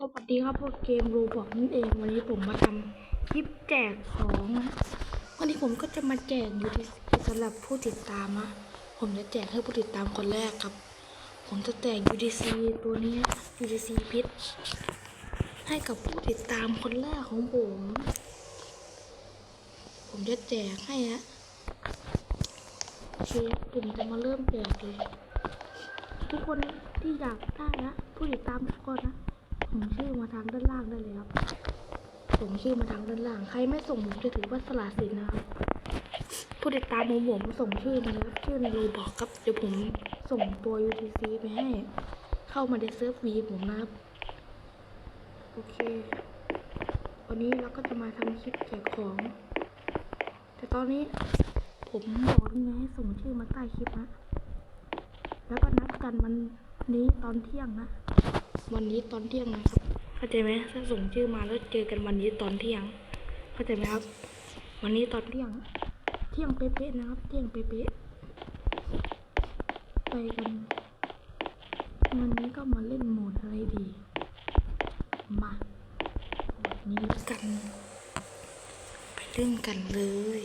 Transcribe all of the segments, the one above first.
สวัสดีครับพวกเกมโรบอกนั่นเองวันนี้ผมมาทำคลิปแจกของนะวันนี้ผมก็จะมาแจกอยู่ที่สำหรับผู้ติดตามอะผมจะแจกให้ผู้ติดตามคนแรกครับ ผมจะแจก UDC ตัวนี้ UDC พิษให้กับผู้ติดตามคนแรกของผม ผมจะแจกให้ฮะโอเคผมจะมาเริ่มแจกเลยทุกคนที่อยากได้นะผู้ติดตามทุกคนนะ ส่งชื่อมาทางด้านล่างได้เลยครับ ส่งชื่อมาทางด้านล่าง ใครไม่ส่งผมจะถือว่าสละสิทธิ์นะครับ ผู้ติดตามของผมส่งชื่อมาแล้วชื่อในรูบอกครับ เดี๋ยวผมส่งตัว UTC ไปให้ เข้ามาในเซิร์ฟวีผมนะครับ โอเค วันนี้เราก็จะมาทำคลิปแจกของ แต่ตอนนี้ผมบอกยังไงให้ส่งชื่อมาใต้คลิปนะ แล้วก็นัดกันวันนี้ตอนเที่ยงนะ วันนี้ตอนเที่ยงนะครับ เข้าใจไหมถ้าส่งชื่อมาแล้วเจอกันวันนี้ตอนเที่ยง เข้าใจไหมครับ วันนี้ตอนเที่ยง เที่ยงเป๊ะๆนะครับ เที่ยงเป๊ะๆไปกันวันนี้ก็มาเล่นโหมดอะไรดี มาโหมดนี้กัน ไปเล่นกันเลย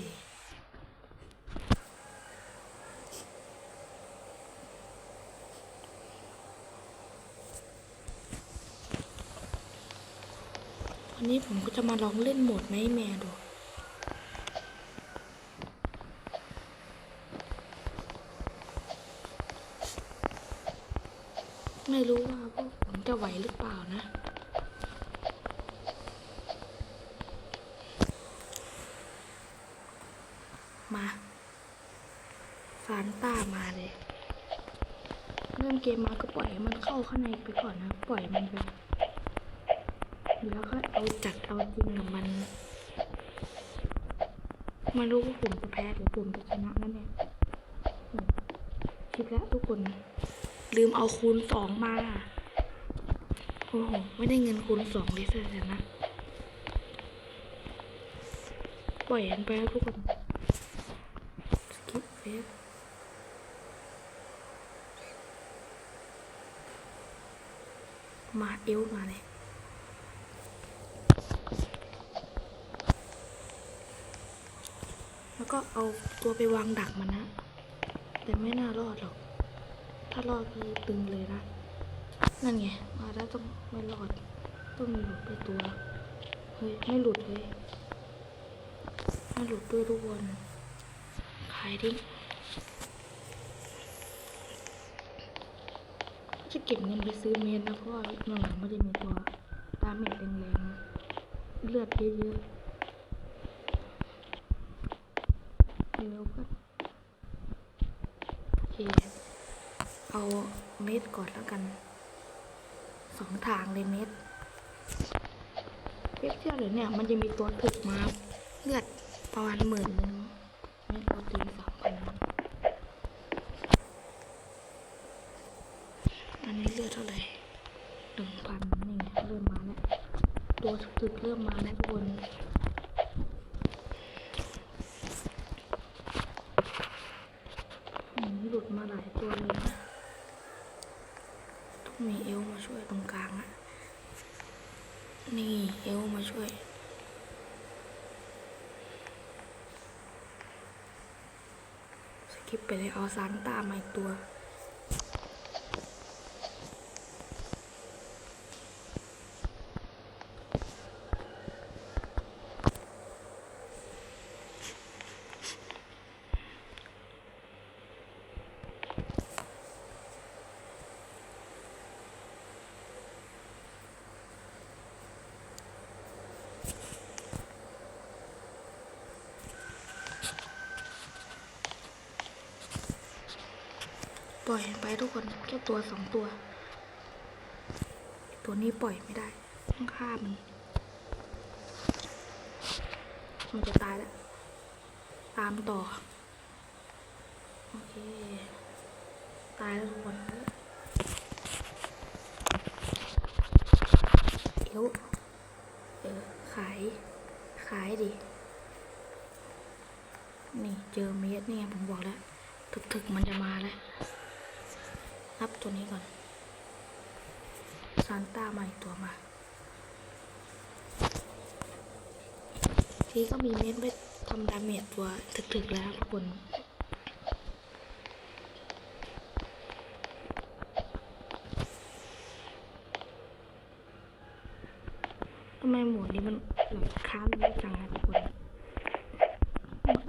วันนี้ผมก็จะมาลองเล่นโหมดไนท์แมร์ดู ไม่รู้ว่าพวกผมจะไหวหรือเปล่านะมาซานต้ามาเลย เริ่มเกมมาก็ปล่อยมันเข้าข้างในไปก่อนนะ ปล่อยมันไป แล้วก็เอาจัดเอาจริงกับมันไมารู้ว่าผมจะแพ้หรือผมจะชนะนั่นเองคิดแล้วทุกคน ลืมเอาคูณสองมาโอ้โหไม่ได้เงินคูณสองเลยเสียนะ ปล่อยมันไปแล้วทุกคนสกิปเฟสมาเอวมาเลย แล้ว ก็เอาตัวไปวางดักมันนะ แต่ไม่น่ารอดหรอก ถ้ารอดคือตึงเลยนะ นั่นไง มาแล้วต้องไม่รอด ต้องหลุดไปตัว เฮ้ย ไม่หลุดเลย ไม่หลุดด้วยทุกคนขายทิ้งจะเก็บเงินไปซื้อเมนนะเพราะว่าหลังไม่ได้มีตัวตาเมจแรงๆเลือดเยอะๆ เร็วก็โอเคเอาเม็ดก่อนแล้วกันสองทางเลยเม็ดเทียบเทียบเลยเนี่ย มันจะมีตัวถึกมาเลือดประมาณหมื่นหนึงเม็ดเอาตีสองพันอันนี้เลือดเท่าไหร่หนึ่งพันนี่ไงเริ่มมาแล้วตัวถึกเริ่มมาแล้วทุกคน อืมหลุดมาหลายตัวเลยนะ ต้องมีเอลมา ช่วยตรงกลางอะนี่เอลมาช่วยสกิปไปเลยเอาซานต้ามาอีกตัว ล่อยไปทุกคนแค่ตัวสองตัว ตัวนี้ปล่อยไม่ได้ต้องฆ่ามันมันจะตายแล้วตามต่อ โอเค ตายแล้วทุกคนเอวเออขาย ขายดิ นี่เจอเมสเนี่ผมบอกแล้ว ถึกๆมันจะมาแล้ว รับตัวนี้ก่อนซานต้าใหม่ตัวมา ทีก็มีเม็ดไปทำดาเมจตัวถึกๆแล้วทุกคนทำไมหมวดนี้มันหลับค้างไม่จังนะทุกคน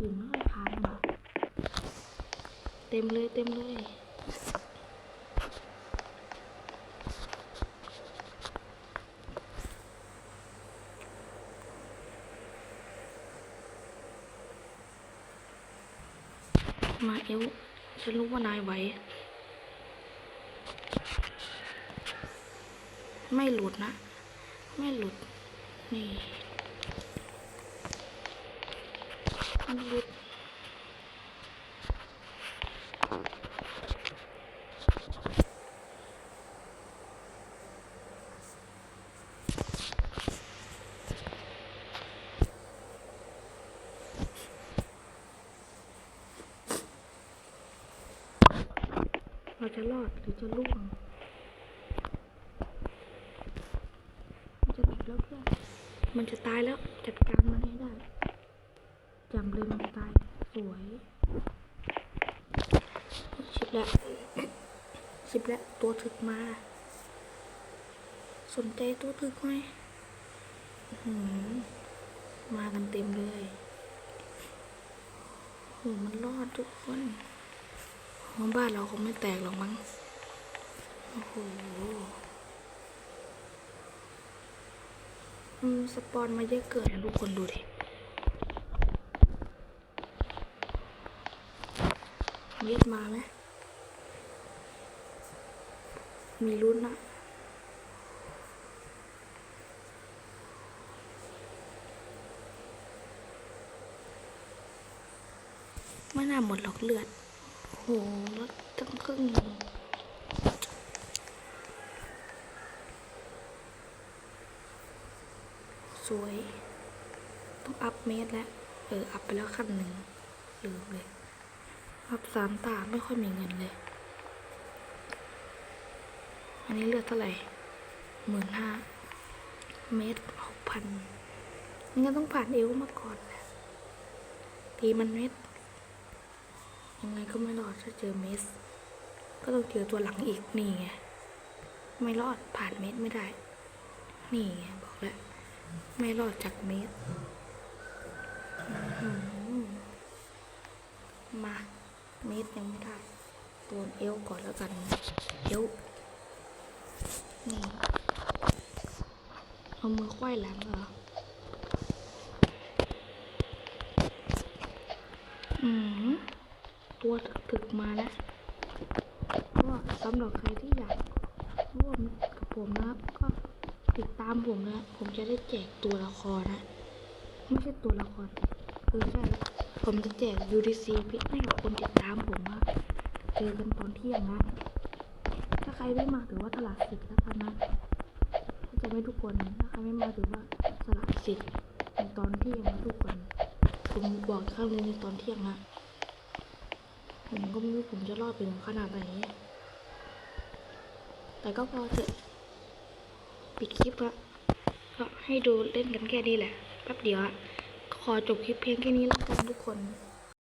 อื่นไม่ค้างมาเต็มเลยเต็มเลย มาเอลฉันรู้ว่านายไหว ไม่หลุดนะ ไม่หลุด นี่มันหลุด เราจะรอดหรือจะล่วงมันจะติดแล้วเพื่อนมันจะตายแล้วจัดการมันให้ได้จำเลยมันตายสวยชิบแล้วชิบแล้วตัวถึกมา สนใจตัวถึกไหมมากันเต็มเลยโหมันรอดทุกคน ห้องบ้านเราคงไม่แตกหรอกมั้ง โอ้โหสปอนมาเยอะเกินนะทุกคนดูดิเม็ดมาไหมมีรุ่นนะไม่น่าหมดหรอกเลือด โหลดตั้งครึ่งหนึ่งสวย ต้องอัพเมตรแล้ว เออ อัพไปแล้วขั้นหนึ่งลืมเลย อัพสามตาไม่ค่อยมีเงินเลย อันนี้เลือดเท่าไหร่หมื่นห้าเมตรหกพันนี่ก็ต้องผ่านเอวมาก่อนแหละตีมันเม็ด ยังไงก็ไม่รอดถ้าเจอเมส ก็ต้องเจอตัวหลังอีกนี่ไง ไม่รอดผ่านเมสไม่ได้ นี่ไงบอกแล้ว ไม่รอดจากเมสมาเมสยังไม่ได้ตัวเอวก่อนแล้วกัน เอวนี่ เอามือควายหลังเหรออืม ตัวถึกๆมาแล้วก็สำหรับใครที่อยากร่วมกับผมนะครับ ก็ติดตามผมนะ ผมจะได้แจกตัวละครนะ ไม่ใช่ตัวละครเออใช่ผมจะแจก UDC พิให้กับคนติดตามผมว่าเจอกันตอนเที่ยงนะ ถ้าใครไม่มาถือว่าตลาดสิทธิ์แล้วกันนะเข้าใจไหมทุกคนถ้าใครไม่มาถือว่าสละสิทธิ์ในตอนเที่ยงทุกคนผมบอกอีกครั้งนึงในตอนเที่ยงนะ ผมก็ไม่รู้ผมจะรอดไปถึงขนาดไหน แต่ก็พอเถอะ ปิดคลิปละก็ให้ดูเล่นกันแค่นี้แหละ แป๊บเดียวอะขอจบคลิปเพียงแค่นี้แล้วกันทุกคน